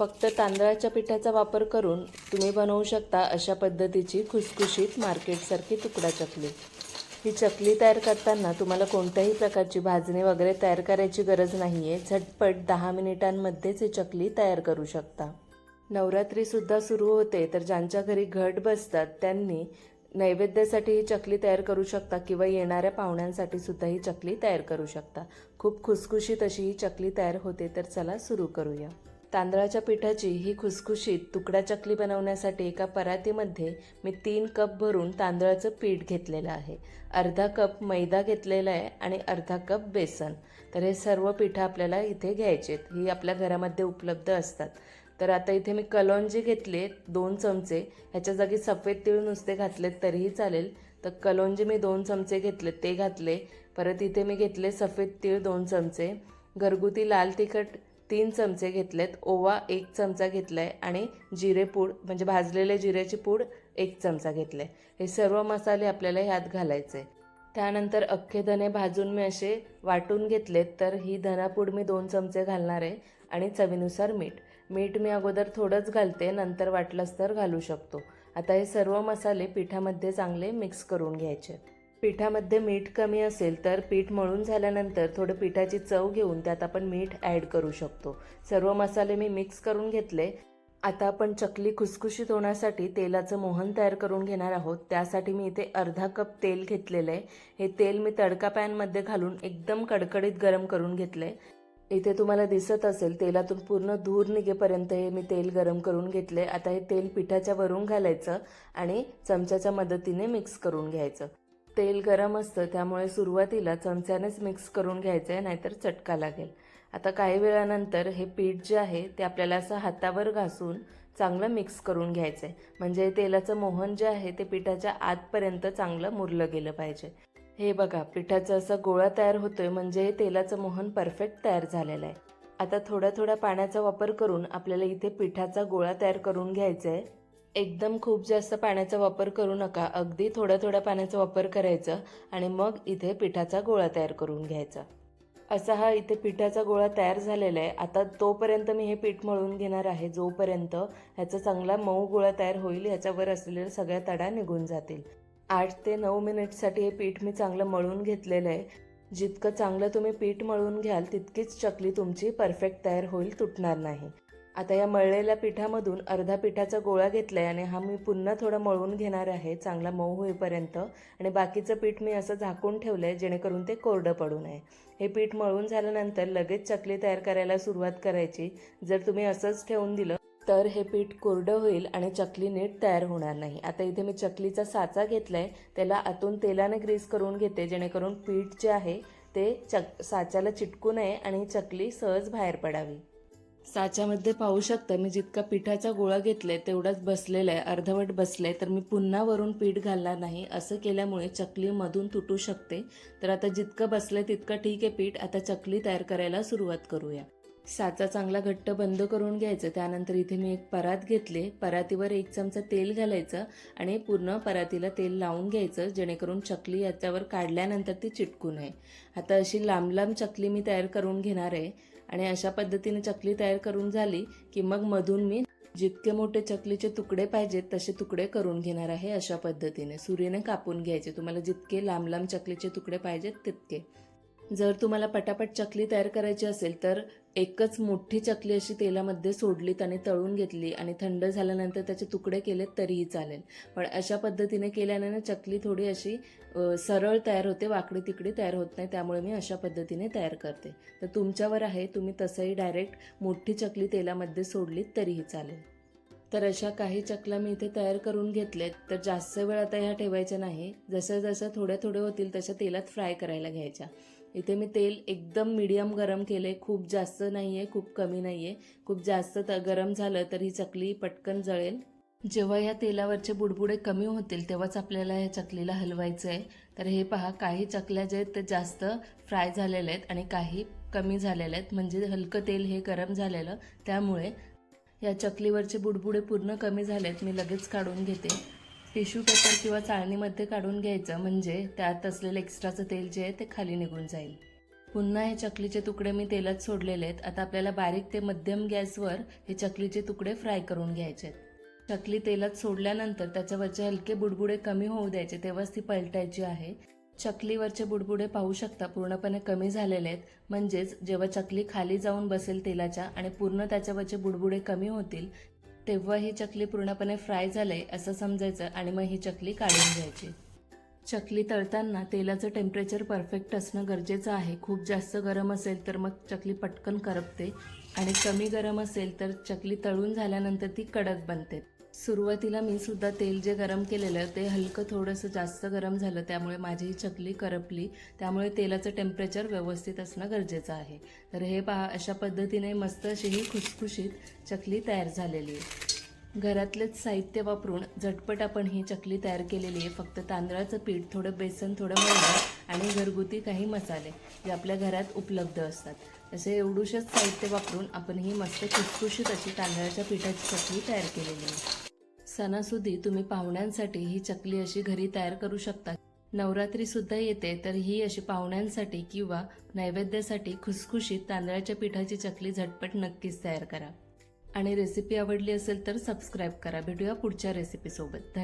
फक्त तांदळाच्या पिठाचा वापर करून तुम्ही बनवू शकता अशा पद्धतीची खुसखुशीत मार्केटसारखी तुकडा चकली. ही चकली तयार करताना तुम्हाला कोणत्याही प्रकारची भाजणी वगैरे तयार करायची गरज नाही आहे झटपट दहा मिनिटांमध्येच ही चकली तयार करू शकता. नवरात्रीसुद्धा सुरू होते तर ज्यांच्या घरी घट बसतात त्यांनी नैवेद्यासाठी ही चकली तयार करू शकता किंवा येणाऱ्या पाहुण्यांसाठी सुद्धा ही चकली तयार करू शकता. खूप खुसखुशीत अशी ही चकली तयार होते तर चला सुरू करूया. तांदळाच्या पिठाची ही खुसखुशीत तुकडा चकली बनवण्यासाठी एका परातीमध्ये मी तीन कप भरून तांदळाचं पीठ घेतलेलं आहे. अर्धा कप मैदा घेतलेला आहे आणि अर्धा कप बेसन. तर हे सर्व पिठं आपल्याला इथे घ्यायचेत ही आपल्या घरामध्ये उपलब्ध असतात. तर आता इथे मी कलोंजी घेतले दोन चमचे. ह्याच्या जागी सफेद तीळ नुसते घातलेत तरीही चालेल. तर कलोंजी मी दोन चमचे घेतले ते घातले. परत इथे मी घेतले सफेद तीळ दोन चमचे. घरगुती लाल तिखट तीन चमचे घेतलेत. ओवा एक चमचा घेतला आहे आणि जिरेपूड म्हणजे भाजलेले जिऱ्याची पूड एक चमचा घेतले हे सर्व मसाले आपल्याला ह्यात घालायचे त्यानंतर अख्खे धने भाजून मी असे वाटून घेतलेत तर ही धनापूड मी दोन चमचे घालणार आहे आणि चवीनुसार मीठ. मीठ मी अगोदर थोडंच घालते नंतर वाटलंच तर घालू शकतो. आता हे सर्व मसाले पिठामध्ये चांगले मिक्स करून घ्यायचे. पिठामध्ये मीठ कमी असेल तर पीठ मळून झाल्यानंतर थोडं पिठाची चव घेऊन त्यात आपण मीठ ॲड करू शकतो. सर्व मसाले मी मिक्स करून घेतले. आता आपण चकली खुसखुशीत होण्यासाठी तेलाचं मोहन तयार करून घेणार आहोत. त्यासाठी मी इथे अर्धा कप तेल घेतलेलं आहे. हे तेल मी तडका पॅनमध्ये घालून एकदम कडकडीत गरम करून घेतलं. आहे इथे तुम्हाला दिसत असेल तेलातून पूर्ण धूर निघेपर्यंत हे मी तेल गरम करून घेतले. आता हे तेल पिठाच्या वरून घालायचं आणि चमच्याच्या मदतीने मिक्स करून घ्यायचं. तेल गरम असतं त्यामुळे सुरुवातीला चमच्यानेच मिक्स करून घ्यायचं आहे नाहीतर चटका लागेल. आता काही वेळानंतर हे पीठ जे आहे ते आपल्याला असं हातावर घासून चांगलं मिक्स करून घ्यायचं आहे म्हणजे तेलाचं मोहन जे आहे ते पिठाच्या आतपर्यंत चांगलं मुरलं गेलं पाहिजे. हे बघा पिठाचं असं गोळा तयार होतोय म्हणजे हे तेलाचं मोहन परफेक्ट तयार झालेलं आहे. आता थोड्या थोड्या पाण्याचा वापर करून आपल्याला इथे पिठाचा गोळा तयार करून घ्यायचा आहे एकदम खूप जास्त पाण्याचा वापर करू नका. अगदी थोड्या थोड्या पाण्याचा वापर करायचा आणि मग इथे पिठाचा गोळा तयार करून घ्यायचा. असा हा इथे पिठाचा गोळा तयार झालेला आहे. आता तोपर्यंत मी हे पीठ मळून घेणार आहे. जोपर्यंत ह्याचा चांगला मऊ गोळा तयार होईल ह्याच्यावर असलेल्या सगळ्या तडा निघून जातील. आठ ते नऊ मिनिटसाठी हे पीठ मी चांगलं मळून घेतलेलं आहे. जितकं चांगलं तुम्ही पीठ मळून घ्याल तितकीच चकली तुमची परफेक्ट तयार होईल तुटणार नाही. आता या मळलेल्या पिठामधून अर्धा पिठाचा गोळा घेतलाय आणि हा मी पुन्हा थोडा मळून घेणार आहे. चांगला मऊ होईपर्यंत. आणि बाकीचं पीठ मी असं झाकून ठेवलं आहे जेणेकरून ते कोरडं पडू नये. हे पीठ मळून झाल्यानंतर लगेच चकली तयार करायला सुरुवात करायची. जर तुम्ही असंच ठेवून दिलं तर हे पीठ कोरडं होईल आणि चकली नीट तयार होणार नाही. आता इथे मी चकलीचा साचा घेतलाय त्याला आतून तेलाने ग्रीस करून घेते जेणेकरून पीठ जे आहे ते चक साच्याला चिटकू नये आणि चकली सहज बाहेर पडावी. साच्यामध्ये पाहू शकता मी जितका पिठाचा गोळा घेतलाय तेवढाच बसलेला आहे. अर्धवट बसलाय तर मी पुन्हा वरून पीठ घालणार नाही. असं केल्यामुळे चकली मधून तुटू शकते. तर आता जितकं बसलंय तितकं ठीक आहे पीठ. आता चकली तयार करायला सुरुवात करूया. साचा चांगला घट्ट बंद करून घ्यायचं. त्यानंतर इथे मी एक परात घेतले. परातीवर एक चमचा तेल घालायचं आणि पूर्ण परातीला तेल लावून घ्यायचं जेणेकरून चकली याच्यावर काढल्यानंतर ती चिटकू नये. आता अशी लांब लांब चकली मी तयार करून घेणार आहे. आणि अशा पद्धतीने चकली तयार करून झाली की मग मधून मी जितके मोठे चकलीचे तुकडे पाहिजेत तसे तुकडे करून घेणार आहे अशा पद्धतीने. सुरीने कापून घ्यायचे. तुम्हाला जितके लांब लांब चकलीचे तुकडे पाहिजेत तितके. जर तुम्हाला पटापट चकली तयार करायची असेल तर एकच मोठी चकली अशी तेलामध्ये सोडलीत आणि तळून घेतली आणि थंड झाल्यानंतर त्याचे तुकडे केलेत तरीही चालेल. पण अशा पद्धतीने केल्याने ना चकली थोडी अशी सरळ तयार होते वाकडी तिकडी तयार होत नाही त्यामुळे मी अशा पद्धतीने तयार करते. तर तुमच्यावर आहे तुम्ही तसंही डायरेक्ट मोठी चकली तेलामध्ये सोडलीत तरीही चालेल. तर अशा काही चकल्या मी इथे तयार करून घेतल्यात. तर जास्त वेळ आता ह्या ठेवायच्या नाही. जसं जसं थोड्या थोड्या होतील तशा तेलात फ्राय करायला घ्यायच्या. इथे मी तेल एकदम मीडियम गरम केलं आहे खूप जास्त नाही आहे खूप कमी नाही आहे खूप जास्त त गरम झालं तर ही चकली पटकन जळेल. जेव्हा या तेलावरचे बुडबुडे कमी होतील तेव्हाच आपल्याला या चकलीला हलवायचं आहे तर हे पहा काही चकल्या जे आहेत ते जास्त फ्राय झालेल्या आहेत आणि काही कमी झालेल्या आहेत. म्हणजे हलकं तेल हे गरम झालेलं. त्यामुळे या चकलीवरचे बुडबुडे पूर्ण कमी झालेत. मी लगेच काढून घेते. टिश्यू पेपर किंवा चाळणीमध्ये काढून घ्यायचं म्हणजे त्यात असलेलं एक्स्ट्राचं तेल जे आहे ते खाली निघून जाईल. पुन्हा हे चकलीचे तुकडे मी तेलात सोडलेले आहेत. आता आपल्याला बारीक ते मध्यम गॅसवर हे चकलीचे तुकडे फ्राय करून घ्यायचे आहेत. चकली तेलात सोडल्यानंतर त्याच्यावरचे हलके बुडबुडे कमी होऊ द्यायचे. तेव्हाच ती पलटायची आहे. चकलीवरचे बुडबुडे पाहू शकता. पूर्णपणे कमी झालेले आहेत. म्हणजेच जेव्हा चकली खाली जाऊन बसेल तेलाच्या आणि पूर्ण त्याच्यावरचे बुडबुडे कमी होतील तेव्हा ही चकली पूर्णपणे फ्राय झाले असं समजायचं आणि मग ही चकली काढून घ्यायची. चकली तळताना तेलाचं टेम्परेचर परफेक्ट असणं गरजेचं आहे. खूप जास्त गरम असेल तर मग चकली पटकन करपते आणि कमी गरम असेल तर चकली तळून झाल्यानंतर ती कडक बनते. सुरुवातीला मी सुद्धा तेल जे गरम केलेलं ते हलकं थोडंसं जास्त गरम झालं त्यामुळे माझी ही चकली करपली. त्यामुळे तेलाचं टेम्परेचर व्यवस्थित असणं गरजेचं आहे. तर हे पहा अशा पद्धतीने मस्त अशी ही खुसखुशीत चकली तयार झालेली आहे. घरातलेच साहित्य वापरून झटपट आपण ही चकली तयार केलेली आहे. फक्त तांदळाचं पीठ थोडं बेसन थोडं मैदा आणि घरगुती काही मसाले जे आपल्या घरात उपलब्ध असतात. असे एवढूशेच साहित्य वापरून आपण ही मस्त खुसखुशीत अशी तांदळाच्या पिठाची चकली तयार केलेली आहे. सणासुदी तुम्ही पाहुण्यांसाठी ही चकली अशी घरी तयार करू शकता. नवरात्री सुद्धा येते तर ही अशी पाहुण्यांसाठी किंवा नैवेद्यासाठी खुसखुशीत तांदळाच्या पिठाची चकली झटपट नक्कीच तयार करा. आणि रेसिपी आवडली असेल तर सबस्क्राईब करा. भेटूया पुढच्या रेसिपीसोबत धन्यवाद.